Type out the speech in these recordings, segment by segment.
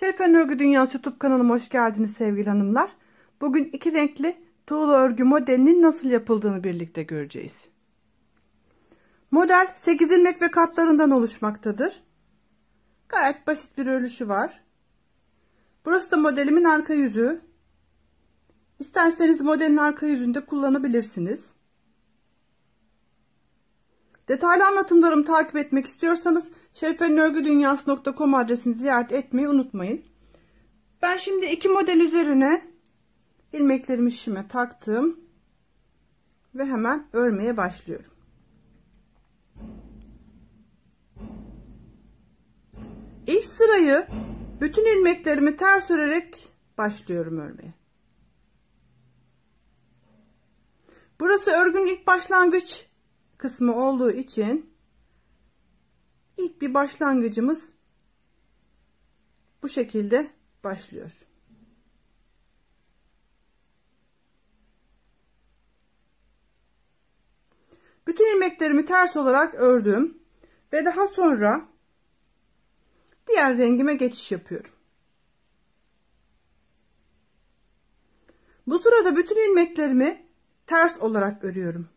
Şerifen Örgü Dünyası YouTube kanalıma hoş geldiniz sevgili hanımlar. Bugün iki renkli tuğla örgü modelinin nasıl yapıldığını birlikte göreceğiz. Model 8 ilmek ve katlarından oluşmaktadır. Gayet basit bir örülüşü var. Burası da modelimin arka yüzü. İsterseniz modelin arka yüzünde kullanabilirsiniz. Detaylı anlatımlarımı takip etmek istiyorsanız şerifenörgüdünyası.com adresini ziyaret etmeyi unutmayın. Ben şimdi iki model üzerine ilmeklerimi şişime taktım ve hemen örmeye başlıyorum. İlk sırayı bütün ilmeklerimi ters örerek başlıyorum örmeye. Burası örgünün ilk başlangıç kısmı olduğu için ilk bir başlangıcımız bu şekilde başlıyor. Bütün ilmeklerimi ters olarak ördüm ve daha sonra diğer rengime geçiş yapıyorum. Bu sırada bütün ilmeklerimi ters olarak örüyorum.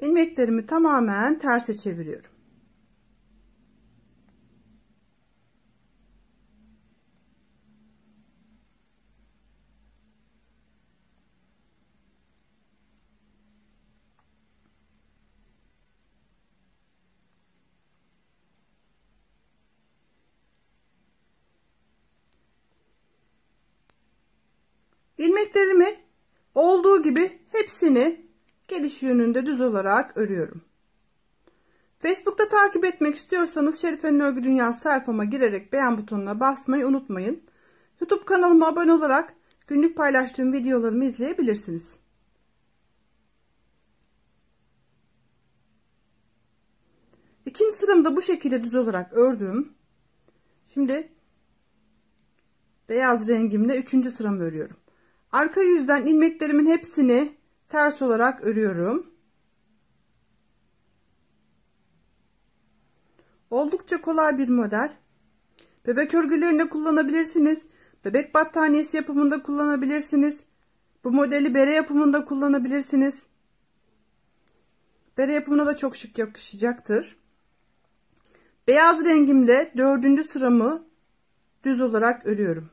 İlmeklerimi tamamen terse çeviriyorum. ilmeklerimi olduğu gibi hepsini geliş yönünde düz olarak örüyorum. Facebook'ta takip etmek istiyorsanız Şerife'nin Örgü Dünyası sayfama girerek beğen butonuna basmayı unutmayın. YouTube kanalıma abone olarak günlük paylaştığım videolarımı izleyebilirsiniz. İkinci sıramda bu şekilde düz olarak ördüm. Şimdi beyaz rengimle üçüncü sıramı örüyorum. Arka yüzden ilmeklerimin hepsini ters olarak örüyorum. Oldukça kolay bir model. Bebek örgülerinde kullanabilirsiniz. Bebek battaniyesi yapımında kullanabilirsiniz. Bu modeli bere yapımında kullanabilirsiniz. Bere yapımına da çok şık yakışacaktır. Beyaz rengimle dördüncü sıramı düz olarak örüyorum.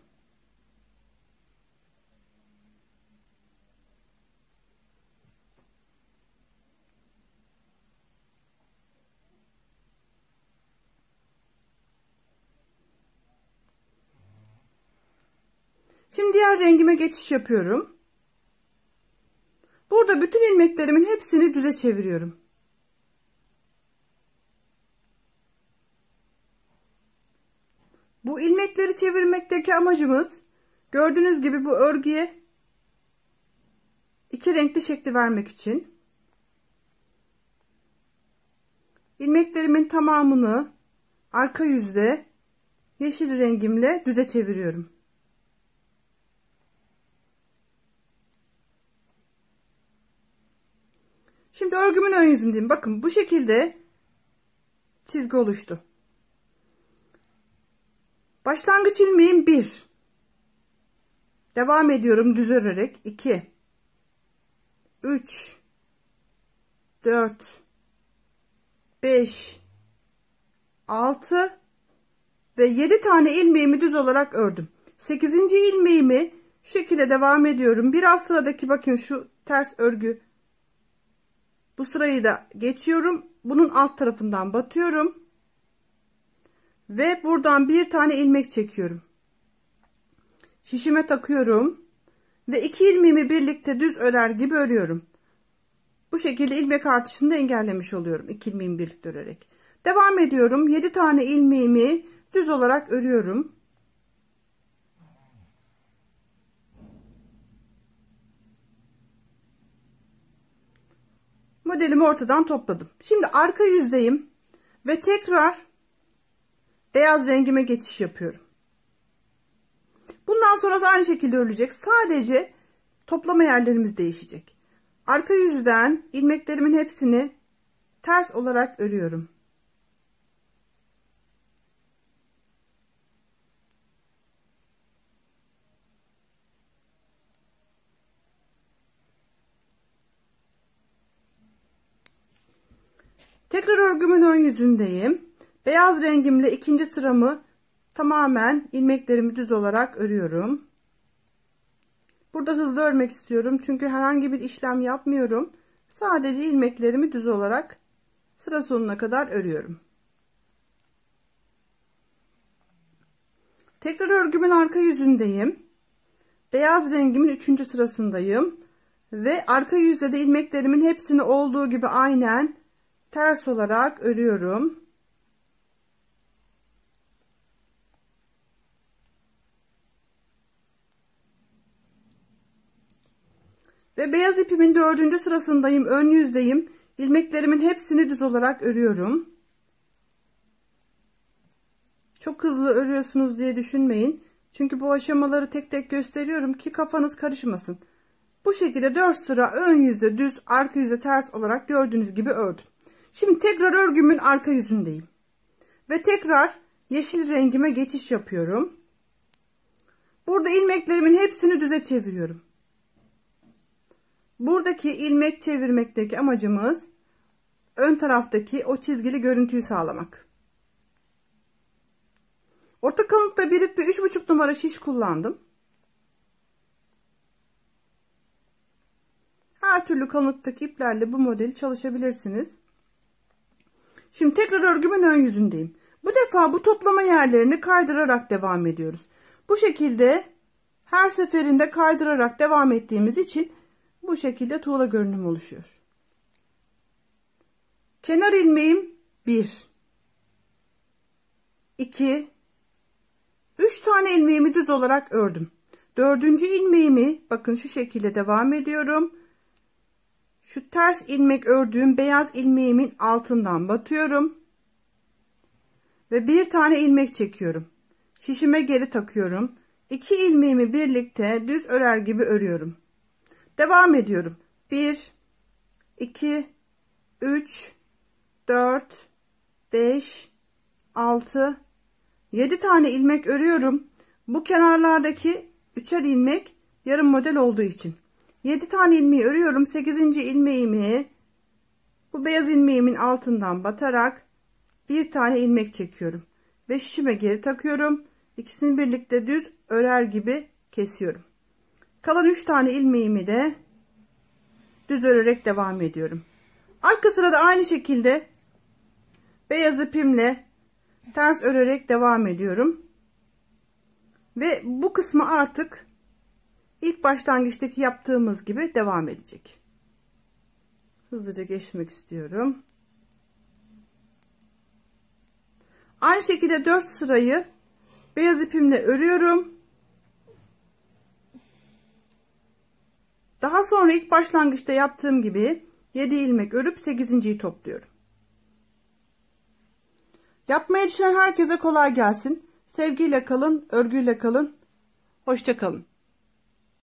Şimdi diğer rengime geçiş yapıyorum. Burada bütün ilmeklerimin hepsini düze çeviriyorum. Bu ilmekleri çevirmekteki amacımız gördüğünüz gibi bu örgüye iki renkli şekli vermek için ilmeklerimin tamamını arka yüzde yeşil rengimle düze çeviriyorum. Şimdi örgümün ön yüzündeyim. Bakın bu şekilde çizgi oluştu. Başlangıç ilmeğim 1. Devam ediyorum düz örerek 2 3 4 5 6 ve 7 tane ilmeğimi düz olarak ördüm. 8. ilmeğimi şu şekilde devam ediyorum. Biraz sıradaki bakın şu ters örgü bu sırayı da geçiyorum. Bunun alt tarafından batıyorum. Ve buradan bir tane ilmek çekiyorum. Şişime takıyorum. Ve iki ilmeğimi birlikte düz örer gibi örüyorum. Bu şekilde ilmek artışını da engellemiş oluyorum. İki ilmeğimi birlikte örerek. Devam ediyorum. 7 tane ilmeğimi düz olarak örüyorum. Modelimi ortadan topladım. Şimdi arka yüzdeyim ve tekrar beyaz rengime geçiş yapıyorum. Bundan sonrası aynı şekilde örülecek. Sadece toplama yerlerimiz değişecek. Arka yüzden ilmeklerimin hepsini ters olarak örüyorum. Tekrar örgümün ön yüzündeyim. Beyaz rengimle ikinci sıramı tamamen ilmeklerimi düz olarak örüyorum. Burada hızlı örmek istiyorum. Çünkü herhangi bir işlem yapmıyorum. Sadece ilmeklerimi düz olarak sıra sonuna kadar örüyorum. Tekrar örgümün arka yüzündeyim. Beyaz rengimin üçüncü sırasındayım. Ve arka yüzde de ilmeklerimin hepsini olduğu gibi aynen ters olarak örüyorum. Ve beyaz ipimin dördüncü sırasındayım. Ön yüzdeyim. İlmeklerimin hepsini düz olarak örüyorum. Çok hızlı örüyorsunuz diye düşünmeyin. Çünkü bu aşamaları tek tek gösteriyorum ki kafanız karışmasın. Bu şekilde 4 sıra ön yüzde düz, arka yüzde ters olarak gördüğünüz gibi ördüm. Şimdi tekrar örgümün arka yüzündeyim. Ve tekrar yeşil rengime geçiş yapıyorum. Burada ilmeklerimin hepsini düze çeviriyorum. Buradaki ilmek çevirmekteki amacımız ön taraftaki o çizgili görüntüyü sağlamak. Orta kalınlıkta bir ip ve 3,5 numara şiş kullandım. Her türlü kalınlıktaki iplerle bu modeli çalışabilirsiniz. Şimdi tekrar örgümün ön yüzündeyim. Bu defa bu toplama yerlerini kaydırarak devam ediyoruz. Bu şekilde her seferinde kaydırarak devam ettiğimiz için bu şekilde tuğla görünüm oluşuyor. Kenar ilmeğim 1 2 3 tane ilmeğimi düz olarak ördüm. Dördüncü ilmeğimi bakın şu şekilde devam ediyorum. Şu ters ilmek ördüğüm beyaz ilmeğimin altından batıyorum. Ve bir tane ilmek çekiyorum. Şişime geri takıyorum. İki ilmeğimi birlikte düz örer gibi örüyorum. Devam ediyorum. 1 2 3 4 5 6 7 tane ilmek örüyorum. Bu kenarlardaki üçer ilmek yarım model olduğu için. 7 tane ilmeği örüyorum. 8. ilmeğimi bu beyaz ilmeğimin altından batarak bir tane ilmek çekiyorum. Ve şişime geri takıyorum. İkisini birlikte düz örer gibi kesiyorum. Kalan 3 tane ilmeğimi de düz örerek devam ediyorum. Arka sırada aynı şekilde beyaz ipimle ters örerek devam ediyorum. Ve bu kısmı artık ilk başlangıçtaki yaptığımız gibi devam edecek. Hızlıca geçmek istiyorum. Aynı şekilde 4 sırayı beyaz ipimle örüyorum. Daha sonra ilk başlangıçta yaptığım gibi 7 ilmek örüp 8.yi topluyorum. Yapmaya düşünen herkese kolay gelsin. Sevgiyle kalın, örgüyle kalın. Hoşça kalın.